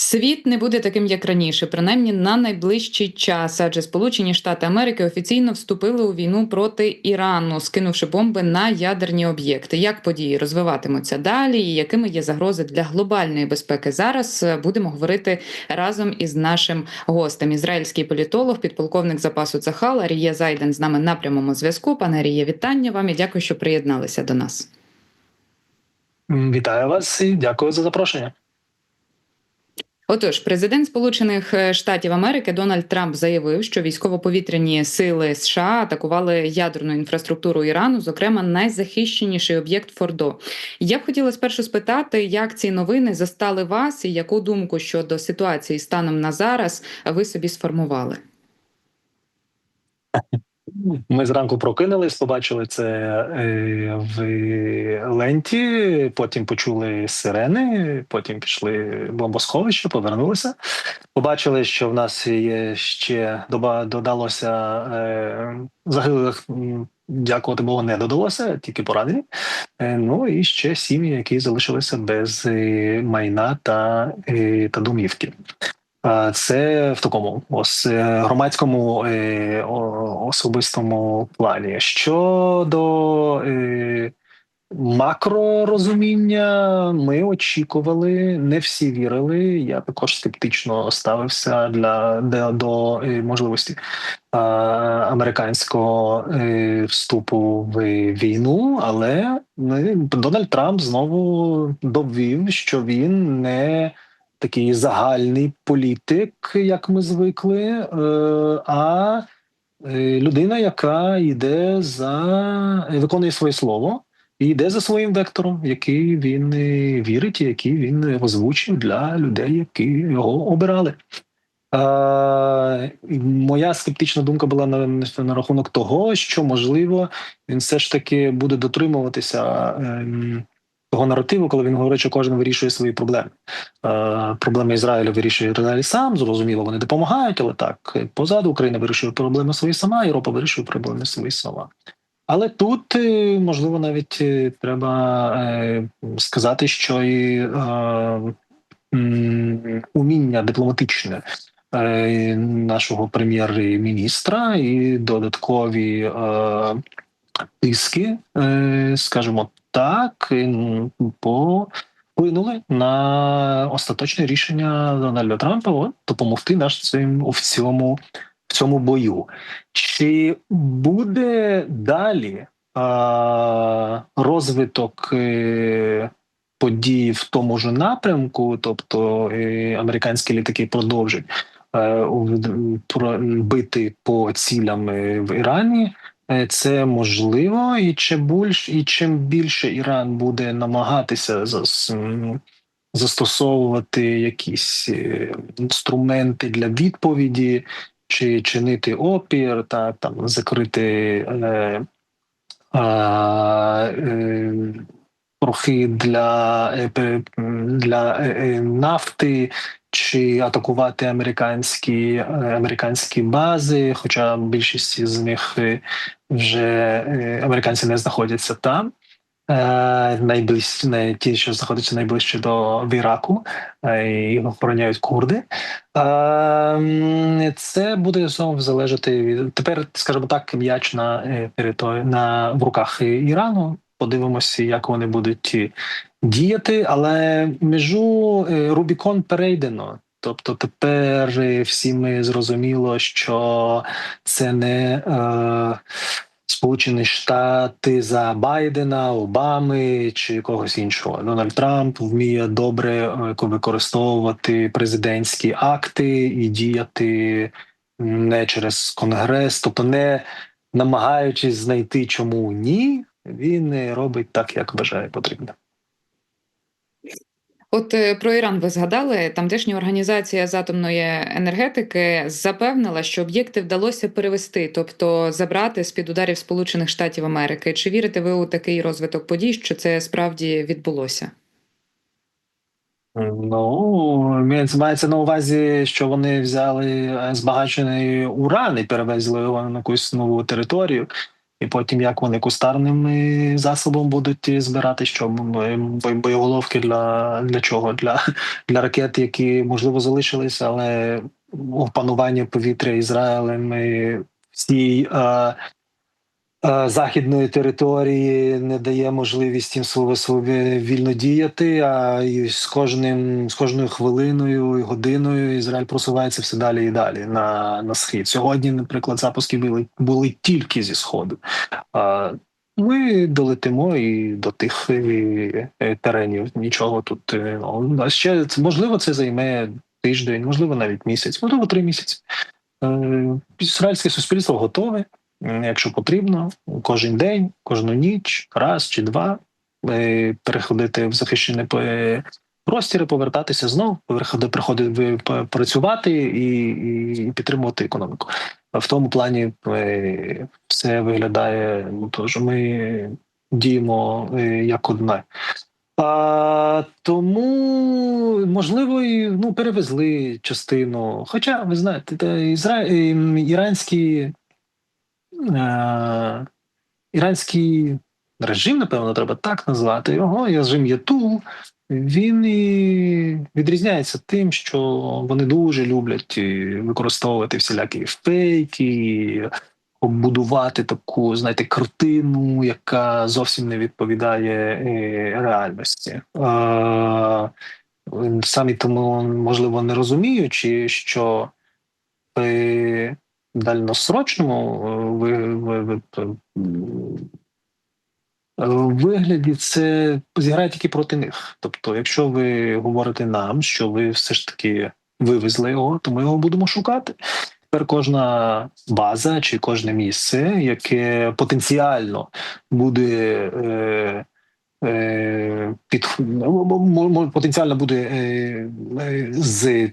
Світ не буде таким, як раніше, принаймні на найближчий час, адже Сполучені Штати Америки офіційно вступили у війну проти Ірану, скинувши бомби на ядерні об'єкти. Як події розвиватимуться далі, і якими є загрози для глобальної безпеки зараз? е, Будемо говорити разом із нашим гостем. Ізраїльський політолог, підполковник запасу Цахал Арія Зайден з нами на прямому зв'язку. Пане Аріє, вітання вам і дякую, що приєдналися до нас. Вітаю вас і дякую за запрошення. Отож, президент Сполучених е, Штатів Америки Дональд Трамп заявив, що військово-повітряні сили США атакували ядерну інфраструктуру Ірану, зокрема найзахищеніший об'єкт Фордо. Я б хотіла спершу спитати, як ці новини застали вас, і яку думку щодо ситуації станом на зараз ви собі сформували? Ми зранку прокинулись, побачили це е, в ленті. Потім почули сирени, потім пішли бомбосховище, повернулися. Побачили, що в нас є ще доба додалося е, загиблих. Дякувати Богу, не додалося, тільки поранені. Е, ну і ще сім'ї, які залишилися без майна та, та домівки. Це в такому ос е, громадському е, особистому плані. Щодо е, макророзуміння, ми очікували, не всі вірили. Я також скептично ставився для, до е, можливості американського вступу в війну, але е, Дональд Трамп знову довів, що він не такий загальний політик, як ми звикли, е, а е, людина, яка йде за виконує своє слово і йде за своїм вектором, який він е, вірить, і який він озвучив для людей, які його обирали. Е, моя скептична думка була на, на рахунок того, що можливо він все ж таки буде дотримуватися ем, того наративу, коли він говорить, що кожен вирішує свої проблеми. Е, проблеми Ізраїлю вирішує Ізраїль сам. Зрозуміло, вони допомагають, але так позаду Україна вирішує проблеми свої сама, Європа вирішує проблеми свої сама. Але тут е, можливо навіть е, треба е, сказати, що і е, м, уміння дипломатичне е, нашого прем'єр-міністра і додаткові е, тиски, е, скажімо так, вплинули на остаточне рішення Дональда Трампа допомогти наш цим в цьому в цьому бою. Чи буде далі а, розвиток е, подій в тому ж напрямку, тобто е, американські літаки продовжать е, бити по цілям е, в Ірані? Е, Це можливо, і чим більш і чим більше Іран буде намагатися зас, застосовувати якісь е, інструменти для відповіді, чи чинити опір, та там закрити е, е, трохи для, е, для нафти, чи атакувати американські, американські бази, хоча більшість з них вже е, американці не знаходяться там. Е, найближчі, ті, що знаходяться найближче до Іраку, е, і охороняють курди. Це буде знову залежати від тепер, скажімо так, м'яч на території на в руках Ірану. Подивимося, як вони будуть діяти, але межу Рубікон перейдено. Тобто тепер е, всім зрозуміло, що це не е, Сполучені Штати за Байдена, Обами чи когось іншого. Дональд Трамп вміє добре е, використовувати президентські акти і діяти не через конгрес, тобто не намагаючись знайти чому ні, він робить так, як вважає потрібно. От е, про Іран ви згадали. Тамтешня організація з атомної енергетики запевнила, що об'єкти вдалося перевести, тобто забрати з під ударів Сполучених Штатів Америки. Чи вірите ви у такий розвиток подій, що це справді відбулося? Ну, мається мається на увазі, що вони взяли е, збагачений уран і перевезли його на якусь нову територію. І потім як вони кустарними засобом будуть збирати, що бо- бо- боєголовки для, для чого? Для, для ракет, які можливо залишились, але опанування повітря Ізраїлем і е, західної території не дає можливість їм вільно діяти. А і з кожним з кожною хвилиною і годиною Ізраїль просувається все далі і далі на, на схід. Сьогодні, наприклад, запуски були, були тільки зі сходу. Ми долетимо і до тих е, е, теренів. Нічого тут е, ну, ще можливо це займе тиждень, можливо, навіть місяць, можливо, три місяці. Е, Ізраїльське суспільство готове якщо потрібно, кожен день, кожну ніч, раз чи два е, переходити в захищені е, простіри, повертатися знов, переходити, приходити працювати і, і, підтримувати економіку. В тому плані е, все виглядає, ну, то, ми діємо як одне. А, тому можливо і ну перевезли частину. Хоча ви знаєте, та ізра... іранські е, іранський режим, напевно, треба так назвати його. Режим ЄТУ, він і відрізняється тим, що вони дуже люблять е, використовувати всілякі фейки, побудувати таку, знаєте, картину, яка зовсім не відповідає е, реальності. Самі тому, можливо, не розуміючи, що дальносрочному е, е, вигляді це зіграє тільки проти них. Тобто, якщо ви говорите нам, що ви все ж таки вивезли його, то ми його будемо шукати. Тепер кожна база чи кожне місце, яке потенціально буде е, е, під потенціально буде з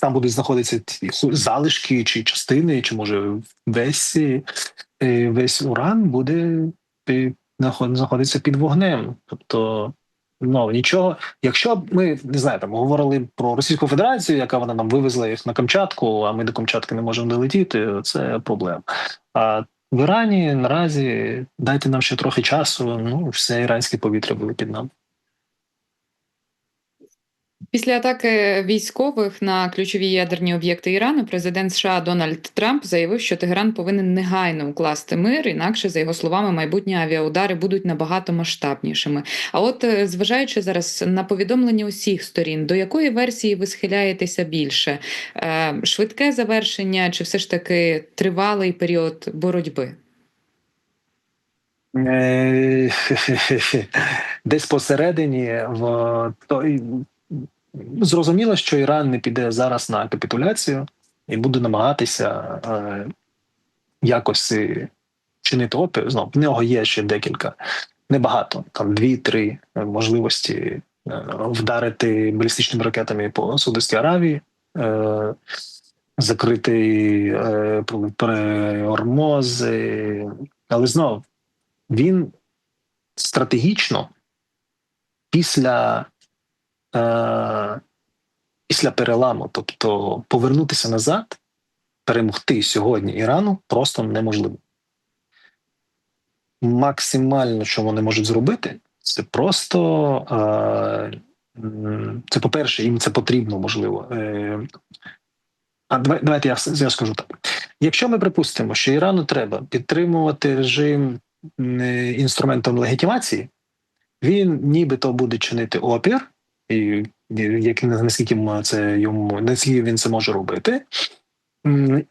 там будуть знаходитися ті залишки чи частини, чи може весь е, весь уран буде пі- знаходитися під вогнем. Тобто, ну нічого. Якщо б ми не знаю, там говорили про Російську Федерацію, яка вона нам вивезла їх на Камчатку, а ми до Камчатки не можемо долетіти, це проблема. А в Ірані наразі дайте нам ще трохи часу. Ну, все іранське повітря було під нами. Після атаки військових на ключові ядерні об'єкти Ірану президент США Дональд Трамп заявив, що Тегеран повинен негайно укласти мир, інакше, за його словами, майбутні авіаудари будуть набагато масштабнішими. А от е, зважаючи зараз на повідомлення усіх сторін, до якої версії ви схиляєтеся більше? Е, Швидке завершення чи все ж таки тривалий період боротьби? Е, Десь посередині в той зрозуміло, що Іран не піде зараз на капітуляцію і буде намагатися е, якось е, чинити опір. Знов в нього є ще декілька, небагато, там дві-три е, можливості е, вдарити балістичними ракетами по Саудовській Аравії. Е, Закрити е, Ормоз, але знов він стратегічно після, після переламу, тобто повернутися назад, перемогти сьогодні Ірану просто неможливо. Максимально, що вони можуть зробити, це просто е, це, по-перше, їм це потрібно, можливо. Е, а давайте я, я скажу так. Якщо ми припустимо, що Ірану треба підтримувати режим е, інструментом легітимації, він нібито буде чинити опір, і як наскільки це йому наскільки він це може робити,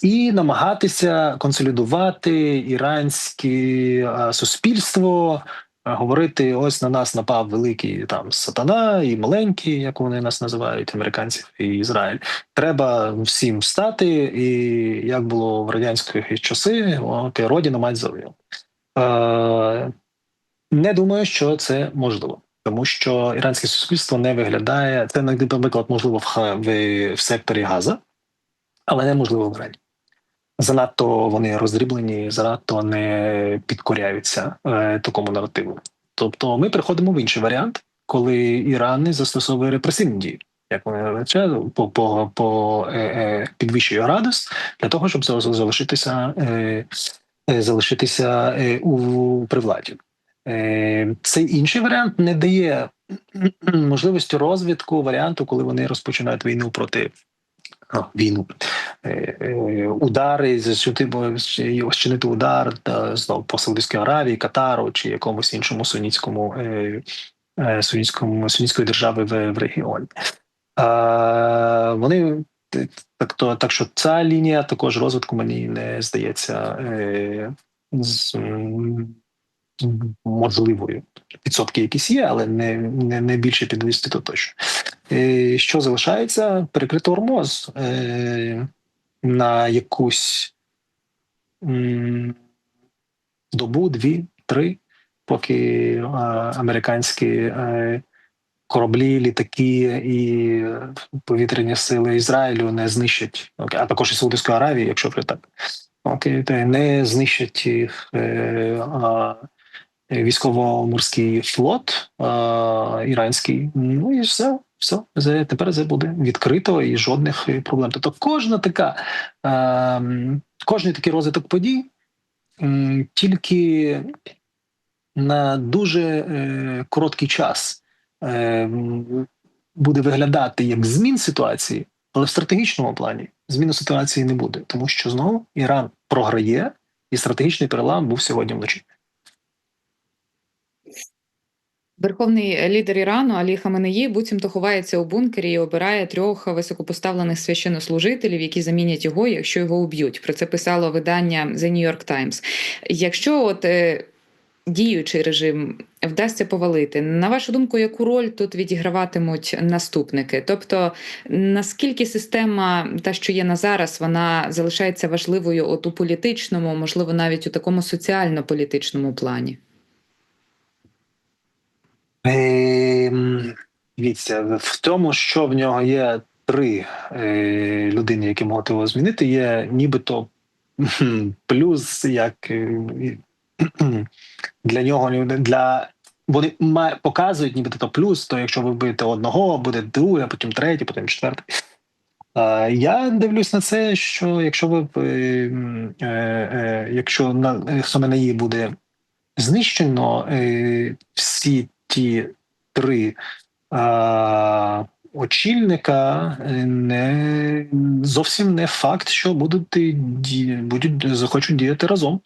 і намагатися консолідувати іранське суспільство. Говорити, ось на нас напав великий там сатана і маленький, як вони нас називають, американців і Ізраїль. Треба всім встати, і як було в радянські часи, от, і родина мать завоювала. Е, не думаю, що це можливо, тому що іранське суспільство не виглядає. Це наприклад, можливо, в, в, в секторі Газа, але неможливо в Ірані. Занадто вони роздріблені, занадто не підкоряються е, такому наративу. Тобто, ми приходимо в інший варіант, коли Іран не застосовує репресивні дії, як вони називають, по, по, по е, е, підвищує градус для того, щоб залишитися е, е, залишитися е, у при владі. Е, Цей інший варіант не дає можливості розвитку варіанту, коли вони розпочинають війну проти війну. Е, е, Удари чинити удар та знов по Саудівській Аравії, Катару чи якомусь іншому сунітському сунітському сунітської держави в, в регіоні. А, вони так, то, так що ця лінія також розвитку мені не здається з, можливою. Відсотки якісь є, але не, не, не більше 50 то точно. Е, що залишається? Перекрити Ормоз е, на якусь добу, дві, три, поки американські е, кораблі, літаки і повітряні сили Ізраїлю не знищать, а також і Саудівської Аравії, якщо так. Окей, не знищать їх військово-морський флот а, іранський. Ну і все. Все, тепер це буде відкрито і жодних е, проблем. Тобто кожна така, е, кожний такий розвиток подій тільки на дуже е, короткий час е, буде виглядати як змін ситуації, але в стратегічному плані зміни ситуації не буде, тому що знову Іран програє, і стратегічний перелам був сьогодні вночі. Верховний лідер Ірану Алі Хаменеї буцімто ховається у бункері і обирає трьох високопоставлених священнослужителів, які замінять його, якщо його уб'ють. Про це писало видання The New York Times. Якщо от е, діючий режим вдасться повалити, на вашу думку, яку роль тут відіграватимуть наступники? Тобто, наскільки система, та що є на зараз, вона залишається важливою от у політичному, можливо, навіть у такому соціально-політичному плані? Ем, Дивіться, в тому, що в нього є три е, людини, які можуть його змінити, є нібито плюс, як е, і, для нього для. Вони показують, нібито то плюс, то якщо ви вбите одного, буде друге, потім третій, потім четвертий. Я дивлюсь на це, що якщо ви е, е, е, якщо на Хаменеї буде знищено е, всі ті три а, очільника, е, не зовсім не факт, що будуть будуть захочуть діяти разом.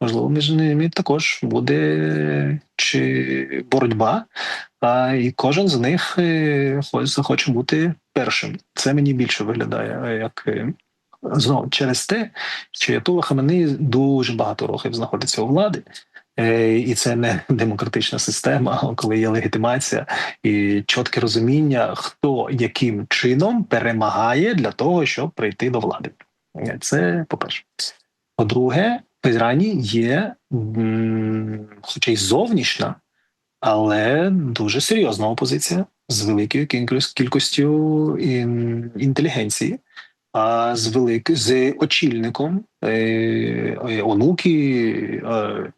Можливо, між ними також буде чи боротьба, а і кожен з них е, захоче бути першим. Це мені більше виглядає е, як. Знову через те, що Ятула Хаменеї дуже багато років знаходиться у влади, і це не демократична система, коли є легітимація і чітке розуміння, хто яким чином перемагає для того, щоб прийти до влади. Е, Це по-перше. По-друге, в Ірані є, хоча й зовнішня, але дуже серйозна опозиція з великою кількіс- кількістю інтелігенції, а з велик... з очільником е, е, онуки. Е,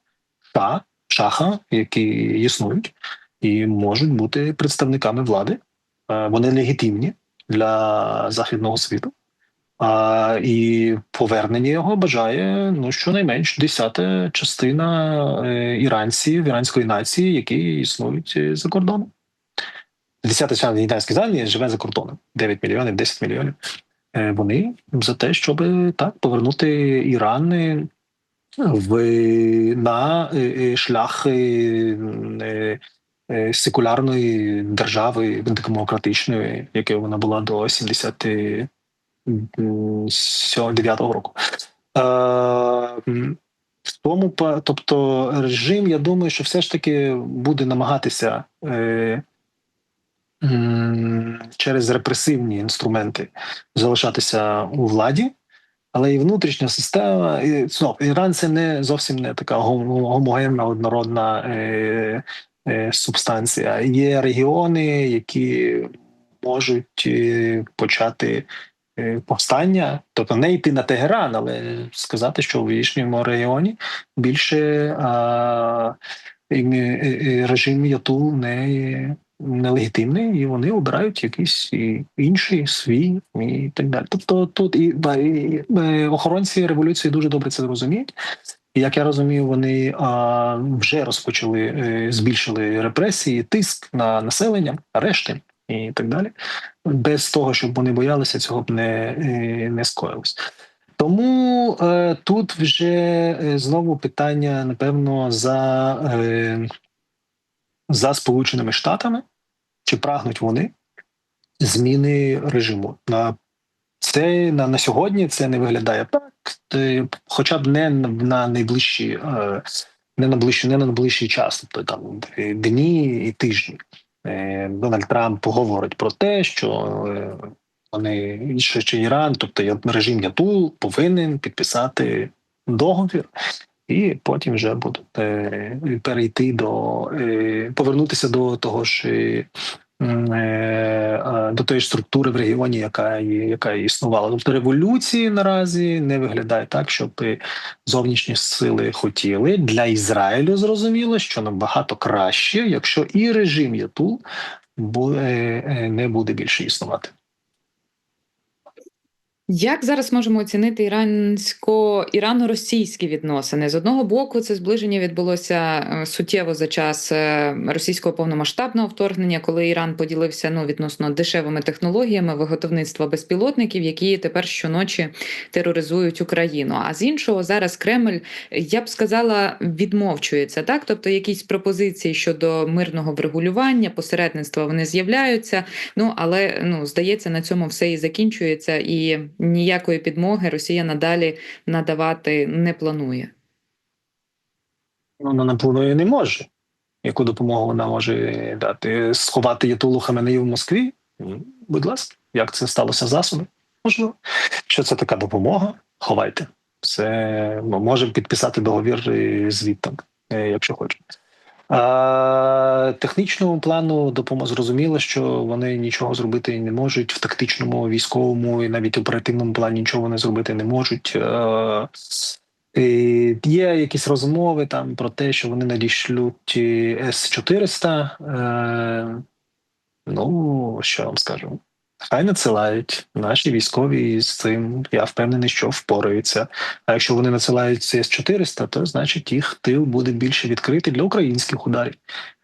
та шаха, які існують і можуть бути представниками влади. Е, Вони легітимні для західного світу. А, і повернення його бажає ну щонайменш десята частина е, іранців, іранської нації, які існують е, за кордоном. Десята частина іранської нації живе за кордоном 9 мільйонів, 10 мільйонів. Вони за те, щоб так повернути Іран на е, е, шлях е, секулярної держави демократичної, якою вона була до 79-го року. В тому, тобто, режим, я думаю, що все ж таки буде намагатися е, через репресивні інструменти залишатися у владі. Але і внутрішня система, і знов Іран це не зовсім не така гом- гомогенна однородна е, е, субстанція. Є регіони, які можуть е, почати е, повстання, тобто не йти на Тегеран, але сказати, що в їхньому регіоні більше а, режим ЯТУ не нелегітимний, і вони обирають якийсь інший свій і так далі. Тобто тут і, ба- і, е, охоронці революції дуже добре це розуміють, як я розумію, вони а, вже розпочали е, збільшили репресії, тиск на населення, арешти і так далі. Без того, щоб вони боялися, цього б не, е, не скоїлось. Тому е, тут вже знову питання, напевно, за, е, за Сполученими Штатами, чи прагнуть вони зміни режиму. На це на, на сьогодні це не виглядає так, хоча б не на- на найближчі, е, не на ближчий, не на найближчий час, тобто там дні і тижні. Е, Дональд Трамп говорить про те, що е, вони що, що Іран, тобто режим Ятул, повинен підписати договір, і потім вже будуть е, перейти до е, повернутися до того ж. е, е, До тої ж структури в регіоні, яка яка існувала. Тобто революції наразі не виглядає так, щоб зовнішні сили хотіли для Ізраїлю. Зрозуміло, що набагато краще, якщо і режим Ятул не буде більше існувати. Як зараз можемо оцінити ірансько ірано-російські відносини? З одного боку, це зближення відбулося е, суттєво за час е, російського повномасштабного вторгнення, коли Іран поділився ну відносно дешевими технологіями виготовництва безпілотників, які тепер щоночі тероризують Україну. А з іншого зараз Кремль, я б сказала, відмовчується. Так, тобто якісь пропозиції щодо мирного врегулювання, посередництва вони з'являються. Ну але ну здається, на цьому все і закінчується, і ніякої підмоги Росія надалі надавати не планує. Вона не планує не може. Яку допомогу вона може дати? Сховати Ятулу Хаменею в Москві? Будь ласка, як це сталося засоби? Можливо. Що це така допомога? Ховайте. Це ну, можемо підписати договір е, звідти, е, якщо хочете. А, технічному плану допомога зрозуміло, що вони нічого зробити не можуть в тактичному, військовому і навіть оперативному плані нічого вони зробити не можуть. І Є якісь розмови там про те, що вони надішлють С 400 Е, ну, що я вам скажу? Хай надсилають наші військові з цим. Я впевнений, що впораються. А якщо вони надсилають С 400 то значить їх тил буде більше відкритий для українських ударів.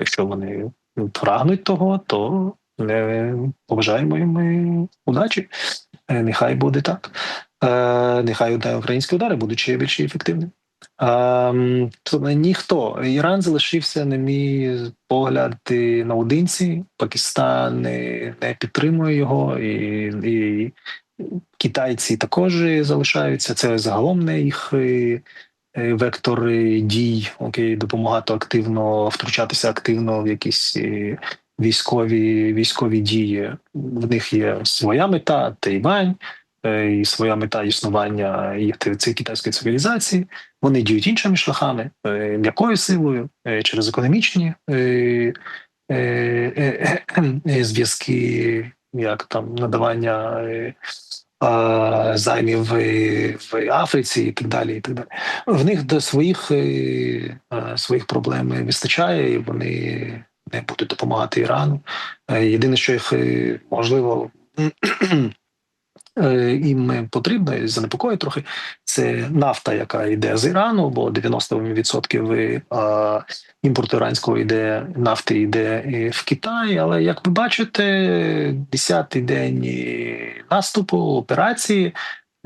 Якщо вони прагнуть того, то не побажаємо їм удачі. Е, Нехай буде так. Е, Нехай українські удари будуть ще більш ефективними. Ем, то ніхто Іран залишився, на мій погляд, наодинці. Пакистан не, підтримує його, і, і китайці також залишаються. Це загалом не їх е, е, вектор е, дій, окей, допомагати активно втручатися активно в якісь е, військові військові дії. В них є своя мета, Тайвань. Е, І своя мета існування їх цієї китайської цивілізації. Вони діють іншими шляхами, е, м'якою силою, е, через економічні зв'язки, як там надавання займів в, Африці і так далі. І так далі. В них до своїх, своїх проблем вистачає, і вони не будуть допомагати Ірану. Єдине, що їх можливо. Е, Їм потрібно і занепокоїть трохи це нафта, яка йде з Ірану, бо 90% імпорту іранського йде нафти йде в Китай. Але як ви бачите, 10-й день е, наступу операції.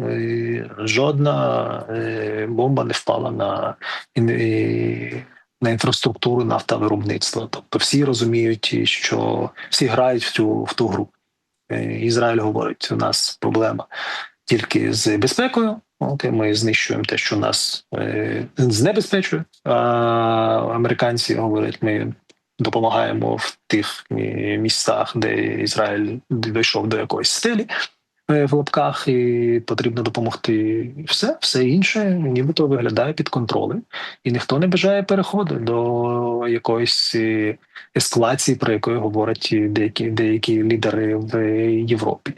е, Жодна е, бомба не впала на, е, на інфраструктуру нафтовиробництва. Тобто всі розуміють, що всі грають в цю в ту гру. Е, Ізраїль говорить: у нас проблема тільки з безпекою. Окей, ми знищуємо те, що нас е, знебезпечує. А американці говорять, ми допомагаємо в тих містах, де Ізраїль дійшов до якоїсь стелі в лапках, і потрібно допомогти. Все, все інше, нібито виглядає під контролем, і ніхто не бажає переходу до якоїсь е, ескалації, про яку говорять деякі деякі лідери в Європі.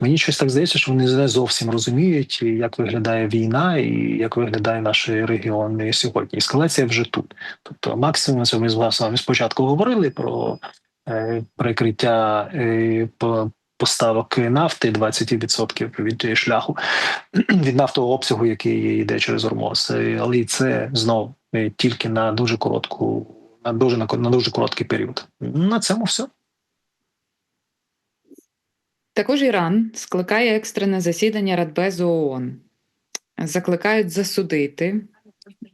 Мені щось так здається, що вони не зовсім розуміють, як виглядає війна і як виглядає наш регіон сьогодні. Ескалація вже тут. Тобто, максимум це ми з вами спочатку говорили про е, прикриття е, поставок нафти 20% від шляху від нафтового обсягу, який йде через Ормоз. Але і це знов е, тільки на дуже коротку, на дуже на дуже короткий період. На цьому все. Також Іран скликає екстрене засідання Радбезу ООН. Закликають засудити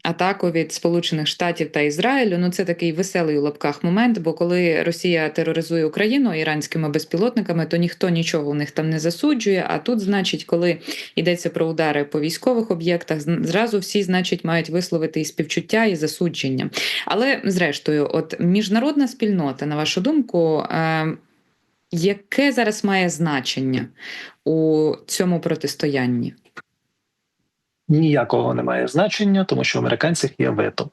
атаку від Сполучених Штатів та Ізраїлю. Ну це такий веселий у лапках момент. Бо коли Росія тероризує Україну іранськими безпілотниками, то ніхто нічого у них там не засуджує. А тут, значить, коли йдеться про удари по військових об'єктах, зразу всі, значить, мають висловити і співчуття, і засудження. Але зрештою, от міжнародна спільнота, на вашу думку. Е- Яке зараз має значення у цьому протистоянні? Ніякого немає значення, тому що в американців є вето.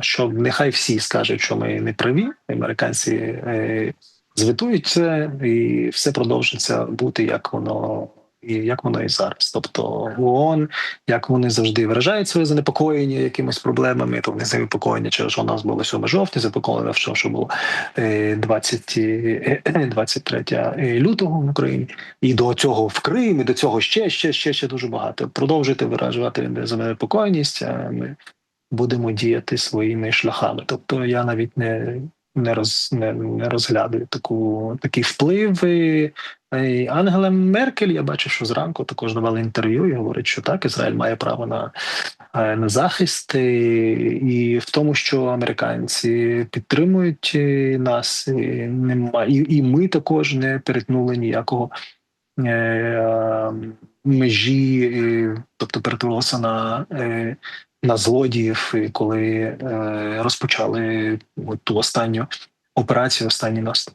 Що нехай всі скажуть, що ми не праві, американці е, звітують це, і все продовжиться бути як воно і як воно і зараз. Тобто ООН, як вони завжди виражають своє занепокоєння якимись проблемами, то вони занепокоєння, через що у нас було 7 жовтня, занепокоєння, що, що було е, 20, е, 23 лютого в Україні. І до цього в Кримі, до цього ще, ще, ще, ще дуже багато. Продовжуйте виражати занепокоєність, а ми будемо діяти своїми шляхами. Тобто я навіть не, не, роз, не, не розглядаю таку, такий вплив. І, і Ангела Меркель, я бачив, що зранку також давали інтерв'ю і говорить, що так, Ізраїль має право на, е, на захист, і, і в тому, що американці підтримують е, нас, і, нема, і, і ми також не перетнули ніякого е, межі, е, тобто перетворилося на, е, на злодіїв, коли е, розпочали от ту останню операцію, останній наступ.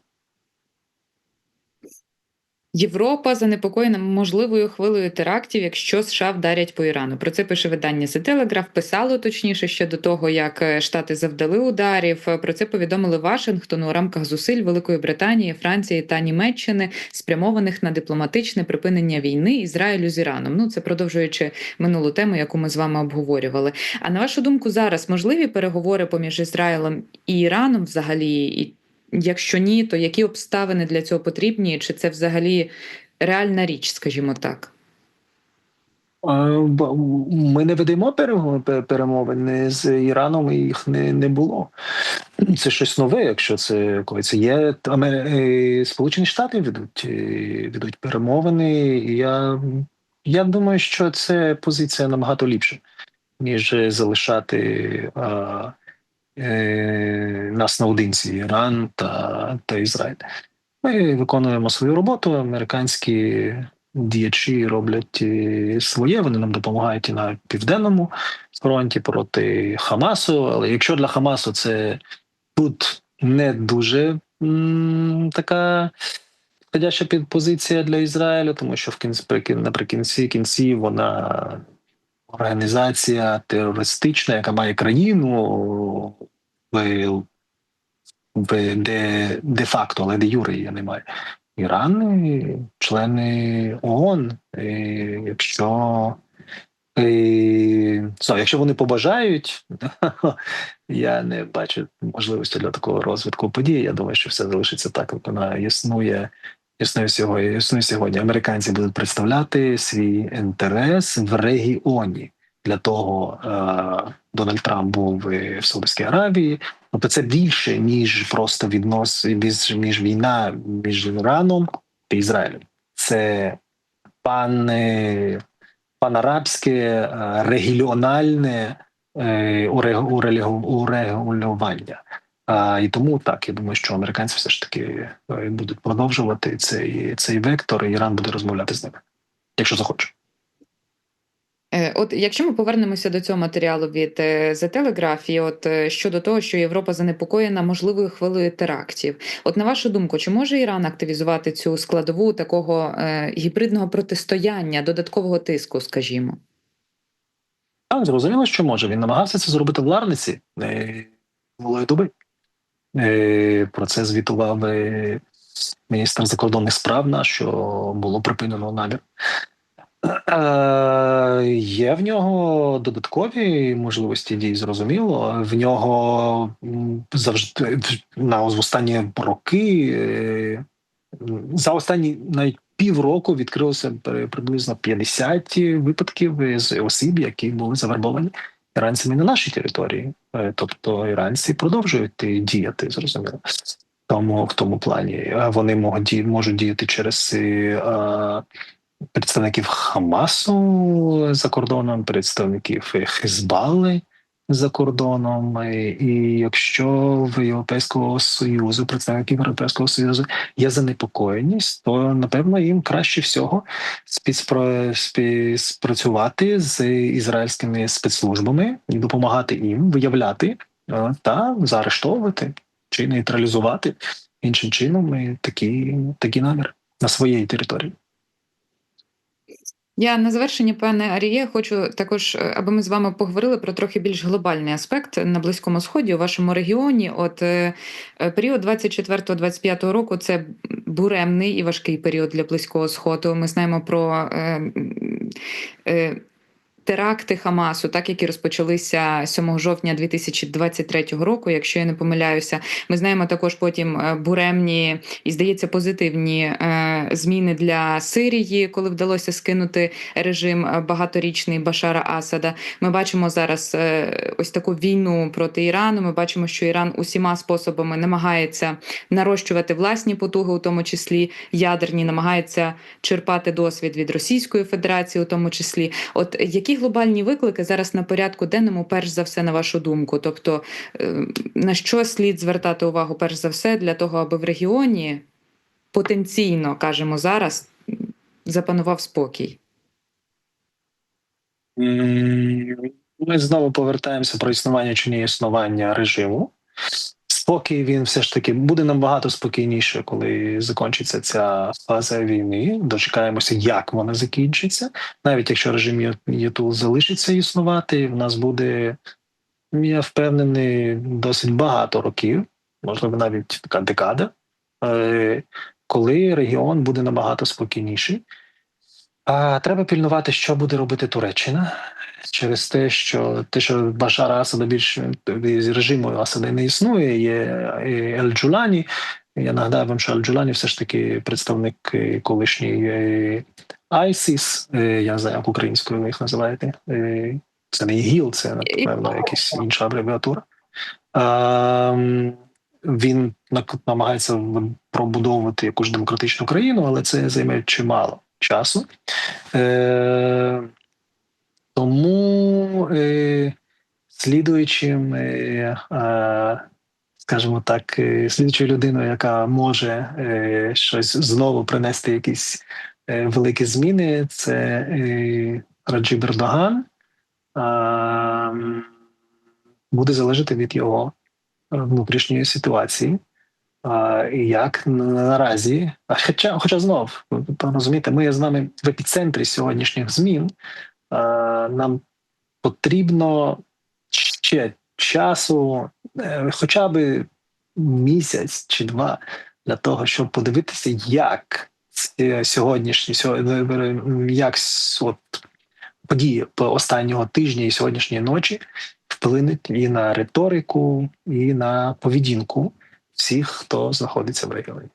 Європа занепокоєна можливою хвилею терактів, якщо США вдарять по Ірану. Про це пише видання The Telegraph, Писало точніше ще до того, як е, Штати завдали ударів. Е, Про це повідомили Вашингтону у рамках зусиль Великої Британії, Франції та Німеччини, спрямованих на дипломатичне припинення війни Ізраїлю з Іраном. Ну це продовжуючи минулу тему, яку ми з вами обговорювали. А на вашу думку, зараз можливі переговори поміж Ізраїлем і Іраном взагалі? І Якщо ні, то які обставини для цього потрібні? Чи це взагалі реальна річ, скажімо так? Ми не ведемо перемо- перемовини з Іраном, їх не, не було. Це щось нове, якщо це коли це є. Е, Сполучені Штати ведуть, е, ведуть перемовини. Я, я думаю, що це позиція набагато ліпша, ніж залишати е, нас наодинці Іран та, та Ізраїль. Ми виконуємо свою роботу. Американські діячі роблять е, своє. Вони нам допомагають і на південному фронті проти Хамасу. Але якщо для Хамасу це тут не дуже м, така підходяща під позиція для Ізраїлю, тому що в кінці наприкінці кінці вона організація терористична, яка має країну де, де факто, але де юри її немає. Іран, члени ООН, і якщо, і, so, якщо вони побажають, я не бачу можливості для такого розвитку подій. Я думаю, що все залишиться так, як вона існує. Існує сьогодні, існує сьогодні. Американці будуть представляти свій інтерес в регіоні. Для того е, Дональд Трамп був в Саудовській Аравії. Тобто це більше ніж просто віднос між, між війна між Іраном та Ізраїлем. Це пан, панарабське е, регіональне е, урегулювання. А, і тому так, я думаю, що американці все ж таки е, будуть продовжувати цей, цей вектор, і Іран буде розмовляти з ними, якщо захоче. Е, От якщо ми повернемося до цього матеріалу від е, The Telegraph, і от щодо того, що Європа занепокоєна можливою хвилею терактів, от на вашу думку, чи може Іран активізувати цю складову такого е, гібридного протистояння, додаткового тиску, скажімо? Так, зрозуміло, що може. Він намагався це зробити в Ларниці минулої доби. Е, Про це звітував міністр закордонних справ наш, що було припинено намір. Е, Є в нього додаткові можливості дій, зрозуміло. В нього завжди на останні роки е, за останні навіть півроку відкрилося приблизно 50 випадків з осіб, які були завербовані іранцями на нашій території. Е, Тобто іранці продовжують е, діяти, зрозуміло. Тому в тому плані вони можуть можуть діяти через е, е, представників Хамасу за кордоном, представників Хезбалли за кордоном. е, І якщо в Європейського союзу, представників Європейського союзу є занепокоєність, то напевно їм краще всього співспра- спі- з ізраїльськими спецслужбами і допомагати їм виявляти е, та заарештовувати чи нейтралізувати іншим чином е, такі, такі намір на своїй території. Я на завершення, пане Аріє, хочу також, е, аби ми з вами поговорили про трохи більш глобальний аспект на Близькому Сході у вашому регіоні. От е, е, період 24-25 року це буремний і важкий період для Близького Сходу. Ми знаємо про е, е, теракти Хамасу, так які розпочалися 7 жовтня 2023 року, якщо я не помиляюся. Ми знаємо також потім е, буремні і, здається, позитивні е, зміни для Сирії, коли вдалося скинути режим е, багаторічний Башара Асада. Ми бачимо зараз ось таку війну проти Ірану. Ми бачимо, що Іран усіма способами намагається нарощувати власні потуги, у тому числі ядерні, намагається черпати досвід від Російської Федерації, у тому числі. От які глобальні виклики зараз на порядку денному, перш за все, на вашу думку? Тобто е, на що слід звертати увагу перш за все для того, аби в регіоні потенційно кажемо зараз запанував спокій? Ми знову повертаємося про існування чи не існування режиму. Спокій він все ж таки буде набагато спокійніше, коли закінчиться ця фаза війни. Дочекаємося, як вона закінчиться. Навіть якщо режим ЄТУ залишиться існувати, в нас буде, я впевнений, досить багато років, можливо, навіть така декада, е, коли регіон буде набагато спокійніший. А треба пільнувати, що буде робити Туреччина через те, що те, що Башара Асада більше режиму Асада не існує, є е, Ель Джулані. Я нагадаю вам, що Ель Джулані все ж таки представник е, колишньої е, ISIS, я не знаю, як українською ви їх називаєте. Це не ІГІЛ, це напевно якась інша абревіатура. Він намагається пробудовувати якусь демократичну країну, але це займе чимало часу. Е, тому е, слідуючим, е, е, скажімо так, е, слідуючою людиною, яка може е, щось знову принести якісь е, великі зміни, це е, Раджіб Ердоган. А, м, буде залежати від його е, внутрішньої ситуації. Як наразі, хоча, хоча знов розумієте, ми з вами в епіцентрі сьогоднішніх змін. Нам потрібно ще часу, е, хоча б місяць чи два, для того, щоб подивитися, як сьогоднішні сьогодні, як от, події по останнього тижня і сьогоднішньої ночі вплинуть і на риторику, і на поведінку всіх, хто знаходиться в регіоні.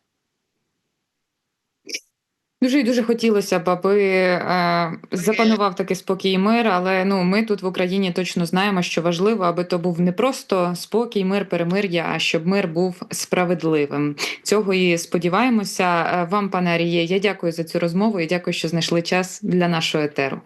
Дуже і дуже хотілося б, аби е, запанував такий спокій і мир. Але ну ми тут в Україні точно знаємо, що важливо, аби то був не просто спокій, мир, перемир'я, а щоб мир був справедливим. Цього і сподіваємося. Е, Вам, пане Аріє, я дякую за цю розмову і дякую, що знайшли час для нашого етеру.